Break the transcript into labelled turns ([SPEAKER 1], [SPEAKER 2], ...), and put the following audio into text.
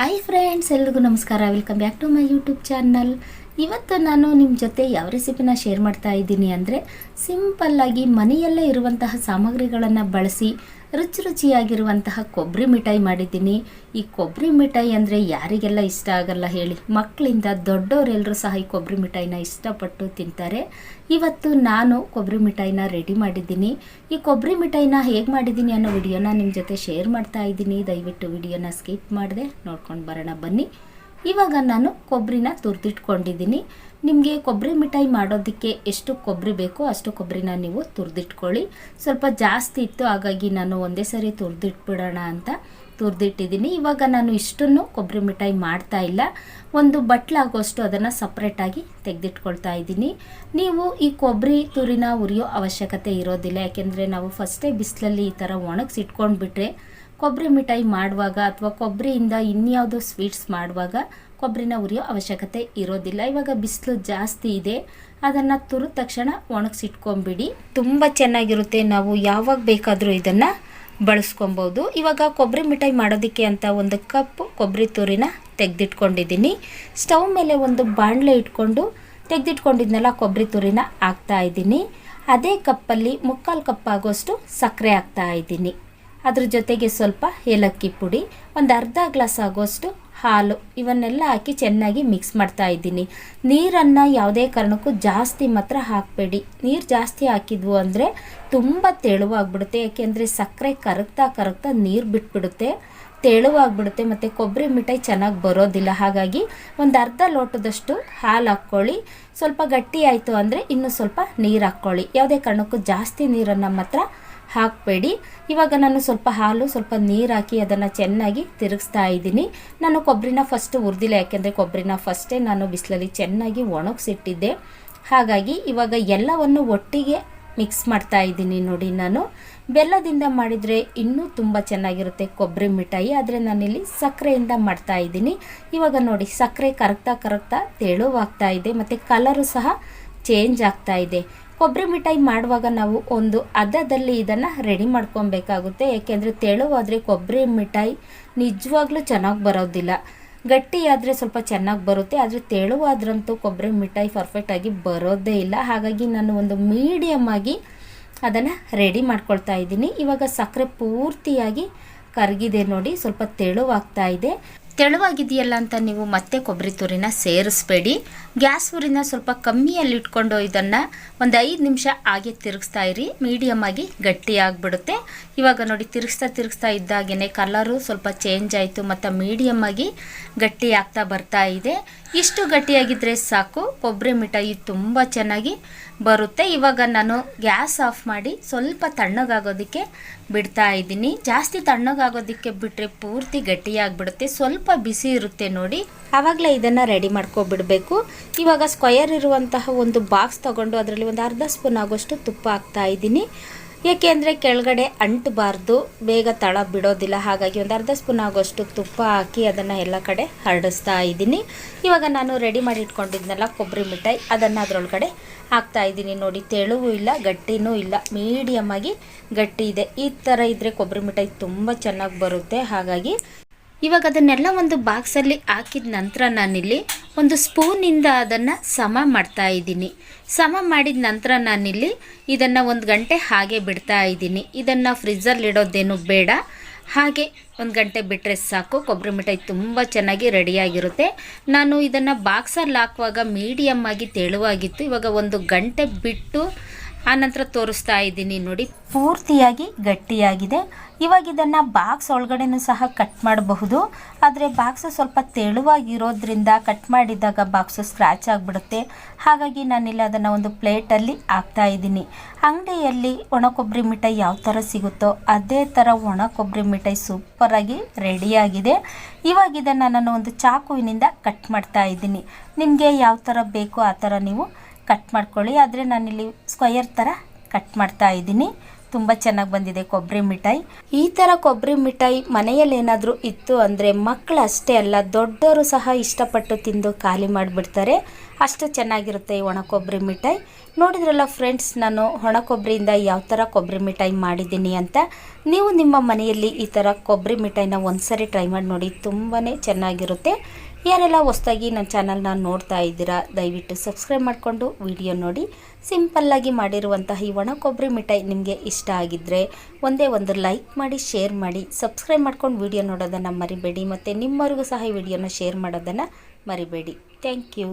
[SPEAKER 1] Hi friends ಎಲ್ರಿಗೂ ನಮಸ್ಕಾರ. Welcome back to my YouTube channel ಇವತ್ತು ನಾನು ನಿಮ್ಮ ಜೊತೆ ಯಾವ ರೆಸಿಪಿನ ಶೇರ್ ಮಾಡ್ತಾ ಇದ್ದೀನಿ ಅಂದರೆ ಸಿಂಪಲ್ಲಾಗಿ ಮನೆಯಲ್ಲೇ ಇರುವಂತಹ ಸಾಮಗ್ರಿಗಳನ್ನು ಬಳಸಿ ರುಚಿ ರುಚಿಯಾಗಿರುವಂತಹ ಕೊಬ್ಬರಿ ಮಿಠಾಯಿ ಮಾಡಿದ್ದೀನಿ. ಈ ಕೊಬ್ಬರಿ ಮಿಠಾಯಿ ಅಂದರೆ ಯಾರಿಗೆಲ್ಲ ಇಷ್ಟ ಆಗಲ್ಲ ಹೇಳಿ. ಮಕ್ಕಳಿಂದ ದೊಡ್ಡವರೆಲ್ಲರೂ ಸಹ ಈ ಕೊಬ್ಬರಿ ಮಿಠಾಯಿನ ಇಷ್ಟಪಟ್ಟು ತಿಂತಾರೆ. ಇವತ್ತು ನಾನು ಕೊಬ್ಬರಿ ಮಿಠಾಯಿನ ರೆಡಿ ಮಾಡಿದ್ದೀನಿ. ಈ ಕೊಬ್ಬರಿ ಮಿಠಾಯಿನ ಹೇಗೆ ಮಾಡಿದ್ದೀನಿ ಅನ್ನೋ ವಿಡಿಯೋನ ನಿಮ್ಮ ಜೊತೆ ಶೇರ್ ಮಾಡ್ತಾ ಇದ್ದೀನಿ. ದಯವಿಟ್ಟು ವಿಡಿಯೋನ ಸ್ಕಿಪ್ ಮಾಡಿದೆ ನೋಡ್ಕೊಂಡು ಬರೋಣ ಬನ್ನಿ. ಇವಾಗ ನಾನು ಕೊಬ್ಬರಿನ ತುರಿದಿಟ್ಕೊಂಡಿದ್ದೀನಿ. ನಿಮಗೆ ಕೊಬ್ಬರಿ ಮಿಠಾಯಿ ಮಾಡೋದಕ್ಕೆ ಎಷ್ಟು ಕೊಬ್ಬರಿ ಬೇಕೋ ಅಷ್ಟು ಕೊಬ್ಬರಿನ ನೀವು ತುರಿದಿಟ್ಕೊಳ್ಳಿ. ಸ್ವಲ್ಪ ಜಾಸ್ತಿ ಇತ್ತು, ಹಾಗಾಗಿ ನಾನು ಒಂದೇ ಸರಿ ತುರಿದಿಟ್ಬಿಡೋಣ ಅಂತ ತುರಿದಿಟ್ಟಿದ್ದೀನಿ. ಇವಾಗ ನಾನು ಇಷ್ಟನ್ನು ಕೊಬ್ಬರಿ ಮಿಠಾಯಿ ಮಾಡ್ತಾ ಇಲ್ಲ. ಒಂದು ಬಟ್ಲಾಗೋಷ್ಟು ಅದನ್ನು ಸಪ್ರೇಟಾಗಿ ತೆಗೆದಿಟ್ಕೊಳ್ತಾ ಇದ್ದೀನಿ. ನೀವು ಈ ಕೊಬ್ಬರಿ ತುರಿನ ಉರಿಯೋ ಅವಶ್ಯಕತೆ ಇರೋದಿಲ್ಲ. ಯಾಕೆಂದರೆ ನಾವು ಫಸ್ಟೇ ಬಿಸಿಲಲ್ಲಿ ಈ ಥರ ಒಣಗಿಸಿಟ್ಕೊಂಡ್ಬಿಟ್ರೆ ಕೊಬ್ಬರಿ ಮಿಠಾಯಿ ಮಾಡುವಾಗ ಅಥವಾ ಕೊಬ್ಬರಿಯಿಂದ ಇನ್ಯಾವುದೋ ಸ್ವೀಟ್ಸ್ ಮಾಡುವಾಗ ಕೊಬ್ಬರಿನ ಉರಿಯೋ ಅವಶ್ಯಕತೆ ಇರೋದಿಲ್ಲ. ಇವಾಗ ಬಿಸಿಲು ಜಾಸ್ತಿ ಇದೆ. ಅದನ್ನು ತುರಿದ ತಕ್ಷಣ ಒಣಗಿಸಿಟ್ಕೊಂಬಿಡಿ. ತುಂಬ ಚೆನ್ನಾಗಿರುತ್ತೆ. ನಾವು ಯಾವಾಗ ಬೇಕಾದರೂ ಇದನ್ನು ಬಳಸ್ಕೊಬೋದು. ಇವಾಗ ಕೊಬ್ಬರಿ ಮಿಠಾಯಿ ಮಾಡೋದಕ್ಕೆ ಅಂತ ಒಂದು ಕಪ್ ಕೊಬ್ಬರಿ ತುರಿನ ತೆಗೆದಿಟ್ಕೊಂಡಿದ್ದೀನಿ. ಸ್ಟವ್ ಮೇಲೆ ಒಂದು ಬಾಣಲೆ ಇಟ್ಕೊಂಡು ತೆಗೆದಿಟ್ಕೊಂಡಿದ್ನೆಲ್ಲ ಕೊಬ್ಬರಿ ತುರಿನ ಹಾಕ್ತಾ ಇದ್ದೀನಿ. ಅದೇ ಕಪ್ಪಲ್ಲಿ ಮುಕ್ಕಾಲು ಕಪ್ ಆಗೋಷ್ಟು ಸಕ್ಕರೆ ಹಾಕ್ತಾ ಇದ್ದೀನಿ. ಅದ್ರ ಜೊತೆಗೆ ಸ್ವಲ್ಪ ಏಲಕ್ಕಿ ಪುಡಿ, ಒಂದು ಅರ್ಧ ಗ್ಲಾಸ್ ಆಗೋಷ್ಟು ಹಾಲು, ಇವನ್ನೆಲ್ಲ ಹಾಕಿ ಚೆನ್ನಾಗಿ ಮಿಕ್ಸ್ ಮಾಡ್ತಾ ಇದ್ದೀನಿ. ನೀರನ್ನು ಯಾವುದೇ ಕಾರಣಕ್ಕೂ ಜಾಸ್ತಿ ಮಾತ್ರ ಹಾಕಬೇಡಿ. ನೀರು ಜಾಸ್ತಿ ಹಾಕಿದ್ವು ಅಂದರೆ ತುಂಬ ತೆಳುವಾಗ್ಬಿಡುತ್ತೆ, ಯಾಕೆಂದರೆ ಸಕ್ಕರೆ ಕರಗ್ತಾ ಕರಗ್ತಾ ನೀರು ಬಿಟ್ಬಿಡುತ್ತೆ. ತೆಳುವಾಗ್ಬಿಡುತ್ತೆ ಮತ್ತು ಕೊಬ್ಬರಿ ಮಿಠಾಯಿ ಚೆನ್ನಾಗಿ ಬರೋದಿಲ್ಲ. ಹಾಗಾಗಿ ಒಂದು ಅರ್ಧ ಲೋಟದಷ್ಟು ಹಾಲು ಹಾಕ್ಕೊಳ್ಳಿ. ಸ್ವಲ್ಪ ಗಟ್ಟಿ ಆಯಿತು ಅಂದರೆ ಇನ್ನೂ ಸ್ವಲ್ಪ ನೀರು ಹಾಕ್ಕೊಳ್ಳಿ. ಯಾವುದೇ ಕಾರಣಕ್ಕೂ ಜಾಸ್ತಿ ನೀರನ್ನು ಮಾತ್ರ ಹಾಕಬೇಡಿ. ಇವಾಗ ನಾನು ಸ್ವಲ್ಪ ಹಾಲು, ಸ್ವಲ್ಪ ನೀರು ಹಾಕಿ ಅದನ್ನು ಚೆನ್ನಾಗಿ ತಿರುಗಿಸ್ತಾ ಇದ್ದೀನಿ. ನಾನು ಕೊಬ್ಬರಿನ ಫಸ್ಟ್ ಹುರಿದಿಲ್ಲ, ಯಾಕೆಂದರೆ ಕೊಬ್ಬರಿನ ಫಸ್ಟೇ ನಾನು ಬಿಸಿಲಲ್ಲಿ ಚೆನ್ನಾಗಿ ಒಣಗಿಸಿಟ್ಟಿದ್ದೆ. ಹಾಗಾಗಿ ಇವಾಗ ಎಲ್ಲವನ್ನು ಒಟ್ಟಿಗೆ ಮಿಕ್ಸ್ ಮಾಡ್ತಾ ಇದ್ದೀನಿ ನೋಡಿ ನಾನು. ಬೆಲ್ಲದಿಂದ ಮಾಡಿದರೆ ಇನ್ನೂ ತುಂಬ ಚೆನ್ನಾಗಿರುತ್ತೆ ಕೊಬ್ಬರಿ ಮಿಠಾಯಿ, ಆದರೆ ನಾನಿಲ್ಲಿ ಸಕ್ಕರೆಯಿಂದ ಮಾಡ್ತಾ ಇದ್ದೀನಿ. ಇವಾಗ ನೋಡಿ, ಸಕ್ಕರೆ ಕರಗ್ತಾ ಕರಗ್ತಾ ತೆಳುವಾಗ್ತಾ ಇದೆ, ಮತ್ತು ಕಲರು ಸಹ ಚೇಂಜ್ ಆಗ್ತಾ ಇದೆ. ಕೊಬ್ಬರಿ ಮಿಠಾಯಿ ಮಾಡುವಾಗ ನಾವು ಒಂದು ಅದದಲ್ಲಿ ಇದನ್ನು ರೆಡಿ ಮಾಡ್ಕೊಬೇಕಾಗುತ್ತೆ. ಏಕೆಂದರೆ ತೆಳುವಾದರೆ ಕೊಬ್ಬರಿ ಮಿಠಾಯಿ ನಿಜವಾಗ್ಲೂ ಚೆನ್ನಾಗಿ ಬರೋದಿಲ್ಲ. ಗಟ್ಟಿಯಾದರೆ ಸ್ವಲ್ಪ ಚೆನ್ನಾಗಿ ಬರುತ್ತೆ, ಆದರೆ ತೆಳುವಾದ್ರಂತೂ ಕೊಬ್ಬರಿ ಮಿಠಾಯಿ ಪರ್ಫೆಕ್ಟಾಗಿ ಬರೋದೇ ಇಲ್ಲ. ಹಾಗಾಗಿ ನಾನು ಒಂದು ಮೀಡಿಯಮ್ ಆಗಿ ಅದನ್ನು ರೆಡಿ ಮಾಡ್ಕೊಳ್ತಾ ಇದ್ದೀನಿ. ಇವಾಗ ಸಕ್ಕರೆ ಪೂರ್ತಿಯಾಗಿ ಕರಗಿದೆ ನೋಡಿ, ಸ್ವಲ್ಪ ತೆಳುವಾಗ್ತಾ ಇದೆ. ತೆಳುವಾಗಿದೆಯಲ್ಲ ಅಂತ ನೀವು ಮತ್ತೆ ಕೊಬ್ಬರಿ ತುರಿನ ಸೇರಿಸ್ಬೇಡಿ. ಗ್ಯಾಸ್ ಉರಿನ ಸ್ವಲ್ಪ ಕಮ್ಮಿಯಲ್ಲಿ ಇಟ್ಕೊಂಡು ಇದನ್ನು ಒಂದು ಐದು ನಿಮಿಷ ಹಾಗೆ ತಿರುಗಿಸ್ತಾ ಇರಿ. ಮೀಡಿಯಮ್ ಆಗಿ ಗಟ್ಟಿ ಆಗಿಬಿಡುತ್ತೆ. ಇವಾಗ ನೋಡಿ, ತಿರುಗಿಸ್ತಾ ತಿರುಗಿಸ್ತಾ ಇದ್ದಾಗೇ ಕಲರು ಸ್ವಲ್ಪ ಚೇಂಜ್ ಆಯಿತು, ಮತ್ತು ಮೀಡಿಯಮ್ ಆಗಿ ಗಟ್ಟಿ ಆಗ್ತಾ ಬರ್ತಾ ಇದೆ. ಇಷ್ಟು ಗಟ್ಟಿಯಾಗಿದ್ದರೆ ಸಾಕು. ಕೊಬ್ಬರಿ ಮಿಠಾಯಿ ತುಂಬ ಚೆನ್ನಾಗಿ ಬರುತ್ತೆ. ಇವಾಗ ನಾನು ಗ್ಯಾಸ್ ಆಫ್ ಮಾಡಿ ಸ್ವಲ್ಪ ತಣ್ಣಗಾಗೋದಕ್ಕೆ ಬಿಡ್ತಾ ಇದ್ದೀನಿ. ಜಾಸ್ತಿ ತಣ್ಣಗಾಗೋದಕ್ಕೆ ಬಿಟ್ಟರೆ ಪೂರ್ತಿ ಗಟ್ಟಿಯಾಗಿಬಿಡುತ್ತೆ. ಸ್ವಲ್ಪ ಬಿಸಿ ಇರುತ್ತೆ ನೋಡಿ. ಆವಾಗಲೇ ಇದನ್ನು ರೆಡಿ ಮಾಡ್ಕೊಬಿಡಬೇಕು. ಇವಾಗ ಸ್ಕ್ವಯರ್ ಇರುವಂತಹ ಒಂದು ಬಾಕ್ಸ್ ತಗೊಂಡು ಅದರಲ್ಲಿ ಒಂದು ಅರ್ಧ ಸ್ಪೂನ್ ಆಗೋಷ್ಟು ತುಪ್ಪ ಹಾಕ್ತಾ ಇದ್ದೀನಿ. ಏಕೆಂದರೆ ಕೆಳಗಡೆ ಅಂಟಬಾರ್ದು, ಬೇಗ ತಳ ಬಿಡೋದಿಲ್ಲ. ಹಾಗಾಗಿ ಒಂದು ಅರ್ಧ ಸ್ಪೂನ್ ಆಗೋಷ್ಟು ತುಪ್ಪ ಹಾಕಿ ಅದನ್ನು ಎಲ್ಲ ಕಡೆ ಹರಡಿಸ್ತಾ ಇದ್ದೀನಿ. ಇವಾಗ ನಾನು ರೆಡಿ ಮಾಡಿ ಇಟ್ಕೊಂಡಿದ್ನಲ್ಲ ಕೊಬ್ಬರಿ ಮಿಠಾಯಿ, ಅದನ್ನು ಅದರೊಳಗಡೆ ಹಾಕ್ತಾ ಇದ್ದೀನಿ ನೋಡಿ. ತೆಳುವು ಇಲ್ಲ, ಗಟ್ಟಿನೂ ಇಲ್ಲ ಮೀಡಿಯಮ್ ಆಗಿ ಗಟ್ಟಿ ಇದೆ. ಈ ಥರ ಇದ್ದರೆ ಕೊಬ್ಬರಿ ಮಿಠಾಯಿ ತುಂಬ ಚೆನ್ನಾಗಿ ಬರುತ್ತೆ. ಹಾಗಾಗಿ ಇವಾಗ ಅದನ್ನೆಲ್ಲ ಒಂದು ಬಾಕ್ಸಲ್ಲಿ ಹಾಕಿದ ನಂತರ ನಾನಿಲ್ಲಿ ಒಂದು ಸ್ಪೂನಿಂದ ಅದನ್ನು ಸಮ ಮಾಡ್ತಾ ಇದ್ದೀನಿ. ಸಮ ಮಾಡಿದ ನಂತರ ನಾನಿಲ್ಲಿ ಇದನ್ನು ಒಂದು ಗಂಟೆ ಹಾಗೆ ಬಿಡ್ತಾ ಇದ್ದೀನಿ. ಇದನ್ನು ಫ್ರಿಜ್ಜಲ್ಲಿ ಇಡೋದೇನು ಬೇಡ. ಹಾಗೆ ಒಂದು ಗಂಟೆ ಬಿಟ್ಟರೆ ಸಾಕು. ಕೊಬ್ಬರಿ ಮಿಠಾಯಿ ತುಂಬ ಚೆನ್ನಾಗಿ ರೆಡಿಯಾಗಿರುತ್ತೆ ನಾನು ಇದನ್ನು ಬಾಕ್ಸಲ್ಲಿ ಹಾಕುವಾಗ ಮೀಡಿಯಮ್ ಆಗಿ ತೆಳುವಾಗಿತ್ತು. ಇವಾಗ ಒಂದು ಗಂಟೆ ಬಿಟ್ಟು ಆನಂತರ ತೋರಿಸ್ತಾ ಇದ್ದೀನಿ ನೋಡಿ. ಪೂರ್ತಿಯಾಗಿ ಗಟ್ಟಿಯಾಗಿದೆ. ಇವಾಗ ಇದನ್ನು ಬಾಕ್ಸ್ ಒಳಗಡೆನೂ ಸಹ ಕಟ್ ಮಾಡಬಹುದು. ಆದರೆ ಬಾಕ್ಸು ಸ್ವಲ್ಪ ತೆಳುವಾಗಿರೋದ್ರಿಂದ ಕಟ್ ಮಾಡಿದಾಗ ಬಾಕ್ಸು ಸ್ಕ್ರ್ಯಾಚ್ ಆಗಿಬಿಡುತ್ತೆ. ಹಾಗಾಗಿ ನಾನಿಲ್ಲಿ ಅದನ್ನು ಒಂದು ಪ್ಲೇಟಲ್ಲಿ ಹಾಕ್ತಾ ಇದ್ದೀನಿ. ಅಂಗಡಿಯಲ್ಲಿ ಒಣ ಕೊಬ್ಬರಿ ಮಿಠಾಯಿ ಯಾವ ಥರ ಸಿಗುತ್ತೋ ಅದೇ ಥರ ಒಣ ಕೊಬ್ಬರಿ ಮಿಠಾಯಿ ಸೂಪರಾಗಿ ರೆಡಿಯಾಗಿದೆ ಇವಾಗ ಇದನ್ನು ನಾನು ಒಂದು ಚಾಕುವಿನಿಂದ ಕಟ್ ಮಾಡ್ತಾ ಇದ್ದೀನಿ. ನಿಮಗೆ ಯಾವ ಥರ ಬೇಕೋ ಆ ಥರ ನೀವು ಕಟ್ ಮಾಡ್ಕೊಳ್ಳಿ. ಆದರೆ ನಾನಿಲ್ಲಿ ಸ್ಕ್ವಯರ್ ಥರ ಕಟ್ ಮಾಡ್ತಾ ಇದ್ದೀನಿ. ತುಂಬ ಚೆನ್ನಾಗಿ ಬಂದಿದೆ ಕೊಬ್ಬರಿ ಮಿಠಾಯಿ. ಈ ಥರ ಕೊಬ್ಬರಿ ಮಿಠಾಯಿ ಮನೆಯಲ್ಲಿ ಏನಾದರೂ ಇತ್ತು ಅಂದರೆ ಮಕ್ಕಳು ಅಷ್ಟೇ ಅಲ್ಲ ದೊಡ್ಡವರು ಸಹ ಇಷ್ಟಪಟ್ಟು ತಿಂದು ಖಾಲಿ ಮಾಡಿಬಿಡ್ತಾರೆ. ಅಷ್ಟು ಚೆನ್ನಾಗಿರುತ್ತೆ ಈ ಒಣ ಕೊಬ್ಬರಿ ಮಿಠಾಯಿ. ನೋಡಿದ್ರಲ್ಲ ಫ್ರೆಂಡ್ಸ್ ನಾನು ಒಣ ಕೊಬ್ಬರಿಯಿಂದ ಯಾವ ಥರ ಕೊಬ್ಬರಿ ಮಿಠಾಯಿ ಮಾಡಿದ್ದೀನಿ ಅಂತ. ನೀವು ನಿಮ್ಮ ಮನೆಯಲ್ಲಿ ಈ ಥರ ಕೊಬ್ಬರಿ ಮಿಠಾಯಿನ ಒಂದ್ಸರಿ ಟ್ರೈ ಮಾಡಿ ನೋಡಿ ತುಂಬಾ ಚೆನ್ನಾಗಿರುತ್ತೆ. ಯಾರೆಲ್ಲ ಹೊಸ್ದಾಗಿ ನನ್ನ ಚಾನಲ್ನ ನೋಡ್ತಾ ಇದ್ದೀರಾ, ದಯವಿಟ್ಟು ಸಬ್ಸ್ಕ್ರೈಬ್ ಮಾಡಿಕೊಂಡು ವಿಡಿಯೋ ನೋಡಿ. ಸಿಂಪಲ್ಲಾಗಿ ಮಾಡಿರುವಂತಹ ಈ ಒಣ ಕೊಬ್ಬರಿ ಮಿಠಾಯಿ ನಿಮಗೆ ಇಷ್ಟ ಆಗಿದ್ದರೆ ಒಂದೇ ಒಂದು ಲೈಕ್ ಮಾಡಿ, ಶೇರ್ ಮಾಡಿ, ಸಬ್ಸ್ಕ್ರೈಬ್ ಮಾಡ್ಕೊಂಡು ವಿಡಿಯೋ ನೋಡೋದನ್ನು ಮರಿಬೇಡಿ. ಮತ್ತು ನಿಮ್ಮವರಿಗೂ ಸಹ ಈ ವಿಡಿಯೋನ ಶೇರ್ ಮಾಡೋದನ್ನು ಮರಿಬೇಡಿ. Thank you.